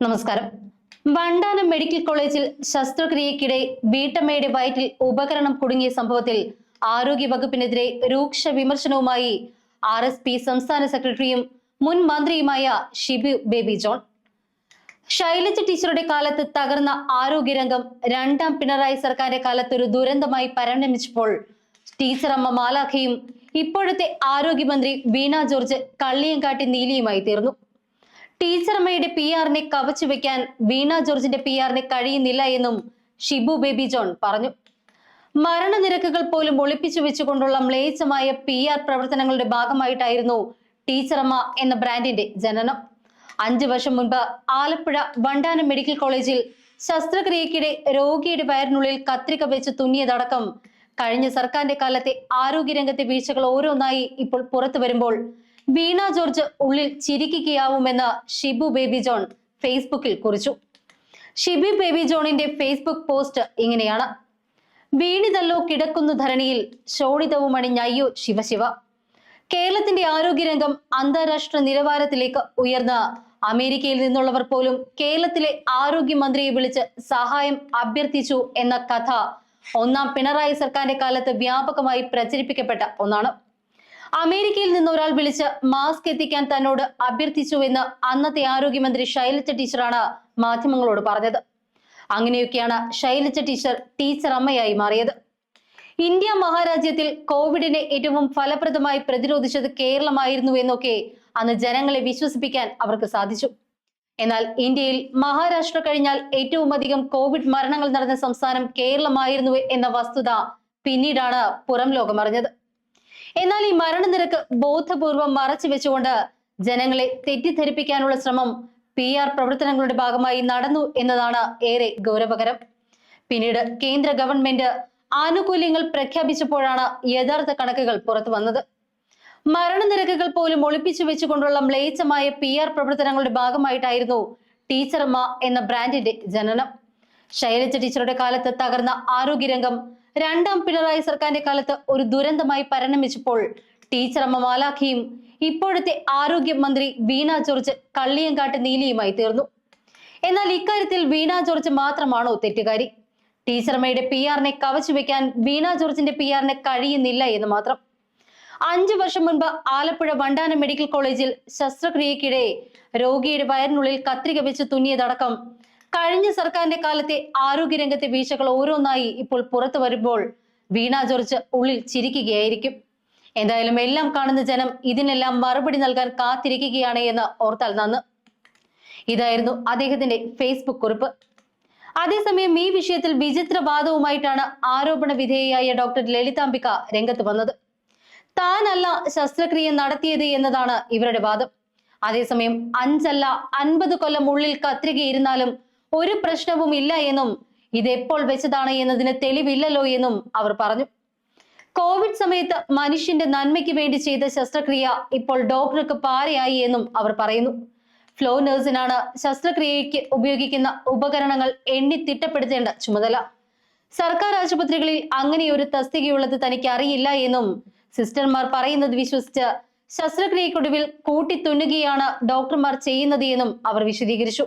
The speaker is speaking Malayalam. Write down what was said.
നമസ്കാരം. വണ്ടാനം മെഡിക്കൽ കോളേജിൽ ശസ്ത്രക്രിയക്കിടെ വീട്ടമ്മയുടെ വയറ്റിൽ ഉപകരണം കുടുങ്ങിയ സംഭവത്തിൽ ആരോഗ്യ വകുപ്പിനെതിരെ രൂക്ഷ വിമർശനവുമായി ആർ എസ് പി സംസ്ഥാന സെക്രട്ടറിയും മുൻ മന്ത്രിയുമായ ഷിബു ബേബി ജോൺ. ശൈലജ ടീച്ചറുടെ കാലത്ത് തകർന്ന ആരോഗ്യരംഗം രണ്ടാം പിണറായി സർക്കാരിന്റെ കാലത്ത് ഒരു ദുരന്തമായി പരിണമിച്ചപ്പോൾ ടീച്ചറമ്മ മാലാഖയും ഇപ്പോഴത്തെ ആരോഗ്യമന്ത്രി വീണ ജോർജ് കള്ളിയങ്കാട്ടി നീലിയുമായി തീർന്നു. ടീച്ചറമ്മയുടെ പി ആറിനെ കവച്ചു വെക്കാൻ വീണ ജോർജിന്റെ പി ആറിന് കഴിയുന്നില്ല എന്നും ഷിബു ബേബി ജോൺ പറഞ്ഞു. മരണനിരക്കുകൾ പോലും ഒളിപ്പിച്ചു വെച്ചുകൊണ്ടുള്ള മ്ലേച്ഛമായ പി ആർ പ്രവർത്തനങ്ങളുടെ ഭാഗമായിട്ടായിരുന്നു ടീച്ചറമ്മ എന്ന ബ്രാൻഡിന്റെ ജനനം. അഞ്ചു വർഷം മുൻപ് ആലപ്പുഴ വണ്ടാനം മെഡിക്കൽ കോളേജിൽ ശസ്ത്രക്രിയക്കിടെ രോഗിയുടെ വയറിനുള്ളിൽ കത്രിക വെച്ച് തുന്നിയതടക്കം. കഴിഞ്ഞ സർക്കാരിന്റെ കാലത്തെ ആരോഗ്യരംഗത്തെ വീഴ്ചകൾ ഓരോന്നായി ഇപ്പോൾ പുറത്തു വരുമ്പോൾ വീണ ജോർജ് ഉള്ളിൽ ചിരിക്കുകയാവുമെന്ന് ഷിബു ബേബി ജോൺ ഫേസ്ബുക്കിൽ കുറിച്ചു. ഷിബി ബേബി ജോണിന്റെ ഫേസ്ബുക്ക് പോസ്റ്റ് ഇങ്ങനെയാണ്. വീണിതല്ലോ കിടക്കുന്നു ധരണിയിൽ ശോണിതവും അണിഞ്ഞയ്യോ ശിവശിവ. കേരളത്തിന്റെ ആരോഗ്യരംഗം അന്താരാഷ്ട്ര നിലവാരത്തിലേക്ക് ഉയർന്ന അമേരിക്കയിൽ നിന്നുള്ളവർ പോലും കേരളത്തിലെ ആരോഗ്യമന്ത്രിയെ വിളിച്ച് സഹായം അഭ്യർത്ഥിച്ചു എന്ന കഥ ഒന്നാം പിണറായി സർക്കാരിന്റെ കാലത്ത് വ്യാപകമായി പ്രചരിപ്പിക്കപ്പെട്ട ഒന്നാണ്. അമേരിക്കയിൽ നിന്ന് ഒരാൾ വിളിച്ച് മാസ്ക് എത്തിക്കാൻ തന്നോട് അഭ്യർത്ഥിച്ചുവെന്ന് അന്നത്തെ ആരോഗ്യമന്ത്രി ശൈലജ ടീച്ചറാണ് മാധ്യമങ്ങളോട് പറഞ്ഞത്. അങ്ങനെയൊക്കെയാണ് ശൈലജ ടീച്ചർ ടീച്ചർ അമ്മയായി മാറിയത്. ഇന്ത്യ മഹാരാജ്യത്തിൽ കോവിഡിനെ ഏറ്റവും ഫലപ്രദമായി പ്രതിരോധിച്ചത് കേരളമായിരുന്നു എന്നൊക്കെ അന്ന് ജനങ്ങളെ വിശ്വസിപ്പിക്കാൻ അവർക്ക് സാധിച്ചു. എന്നാൽ ഇന്ത്യയിൽ മഹാരാഷ്ട്ര കഴിഞ്ഞാൽ ഏറ്റവും അധികം കോവിഡ് മരണങ്ങൾ നടന്ന സംസ്ഥാനം കേരളമായിരുന്നു എന്ന വസ്തുത പിന്നീടാണ് പുറം ലോകമറിഞ്ഞത്. എന്നാൽ ഈ മരണനിരക്ക് ബോധപൂർവം മറച്ചു വെച്ചുകൊണ്ട് ജനങ്ങളെ തെറ്റിദ്ധരിപ്പിക്കാനുള്ള ശ്രമം പി ആർ പ്രവർത്തനങ്ങളുടെ ഭാഗമായി നടന്നു എന്നതാണ് ഏറെ ഗൗരവകരം. പിന്നീട് കേന്ദ്ര ഗവൺമെന്റ് ആനുകൂല്യങ്ങൾ പ്രഖ്യാപിച്ചപ്പോഴാണ് യഥാർത്ഥ കണക്കുകൾ പുറത്തു വന്നത്. മരണനിരക്കുകൾ പോലും ഒളിപ്പിച്ചു വെച്ചുകൊണ്ടുള്ള മ്ലേച്ഛമായ പി ആർ പ്രവർത്തനങ്ങളുടെ ഭാഗമായിട്ടായിരുന്നു ടീച്ചർമ്മ എന്ന ബ്രാൻഡിന്റെ ജനനം. ശൈലജ ടീച്ചറുടെ കാലത്ത് തകർന്ന ആരോഗ്യരംഗം രണ്ടാം പിണറായി സർക്കാരിന്റെ കാലത്ത് ഒരു ദുരന്തമായി പരിണമിച്ചപ്പോൾ ടീച്ചർ അമ്മ മാലാഖിയും ഇപ്പോഴത്തെ ആരോഗ്യമന്ത്രി വീണ ജോർജ് കള്ളിയങ്കാട്ട് നീലിയുമായി തീർന്നു. എന്നാൽ ഇക്കാര്യത്തിൽ വീണ ജോർജ് മാത്രമാണോ തെറ്റുകാരി? ടീച്ചറമ്മയുടെ പി ആറിനെ കവച്ചു വെക്കാൻ വീണ ജോർജിന്റെ പി ആറിന് കഴിയുന്നില്ല എന്ന് മാത്രം. അഞ്ചു വർഷം മുൻപ് ആലപ്പുഴ വണ്ടാനം മെഡിക്കൽ കോളേജിൽ ശസ്ത്രക്രിയക്കിടെ രോഗിയുടെ വയറിനുള്ളിൽ കത്രിക വെച്ച് തുന്നിയതടക്കം കഴിഞ്ഞ സർക്കാരിന്റെ കാലത്തെ ആരോഗ്യരംഗത്തെ വീഴ്ചകൾ ഓരോന്നായി ഇപ്പോൾ പുറത്തു വരുമ്പോൾ വീണ ജോർജ് ഉള്ളിൽ ചിരിക്കുകയായിരിക്കും. എന്തായാലും എല്ലാം കാണുന്ന ജനം ഇതിനെല്ലാം മറുപടി നൽകാൻ കാത്തിരിക്കുകയാണ് എന്ന് ഓർത്താൽ നന്ന്. ഇതായിരുന്നു അദ്ദേഹത്തിന്റെ ഫേസ്ബുക്ക് കുറിപ്പ്. അതേസമയം ഈ വിഷയത്തിൽ വിചിത്ര വാദവുമായിട്ടാണ് ആരോപണ വിധേയയായ ഡോക്ടർ ലളിതാംബിക രംഗത്ത് വന്നത്. താനല്ല ശസ്ത്രക്രിയ നടത്തിയത് എന്നതാണ് ഇവരുടെ വാദം. അതേസമയം അഞ്ചല്ല അൻപത് കൊല്ലം ഉള്ളിൽ കത്രിക ഇരുന്നാലും ഒരു പ്രശ്നവും ഇല്ല എന്നും ഇത് എപ്പോൾ വെച്ചതാണ് എന്നതിന് തെളിവില്ലല്ലോ എന്നും അവർ പറഞ്ഞു. കോവിഡ് സമയത്ത് മനുഷ്യന്റെ നന്മയ്ക്ക് വേണ്ടി ചെയ്ത ശസ്ത്രക്രിയ ഇപ്പോൾ ഡോക്ടർക്ക് പാരയായി എന്നും അവർ പറയുന്നു. ഫ്ലോ നഴ്സിനാണ് ശസ്ത്രക്രിയയ്ക്ക് ഉപയോഗിക്കുന്ന ഉപകരണങ്ങൾ എണ്ണി തിട്ടപ്പെടുത്തേണ്ട ചുമതല. സർക്കാർ ആശുപത്രികളിൽ അങ്ങനെ ഒരു തസ്തികയുള്ളത് തനിക്ക് അറിയില്ല എന്നും സിസ്റ്റർമാർ പറയുന്നത് വിശ്വസിച്ച് ശസ്ത്രക്രിയക്കൊടുവിൽ കൂട്ടിത്തുന്നുകയാണ് ഡോക്ടർമാർ ചെയ്യുന്നത് എന്നും അവർ വിശദീകരിച്ചു.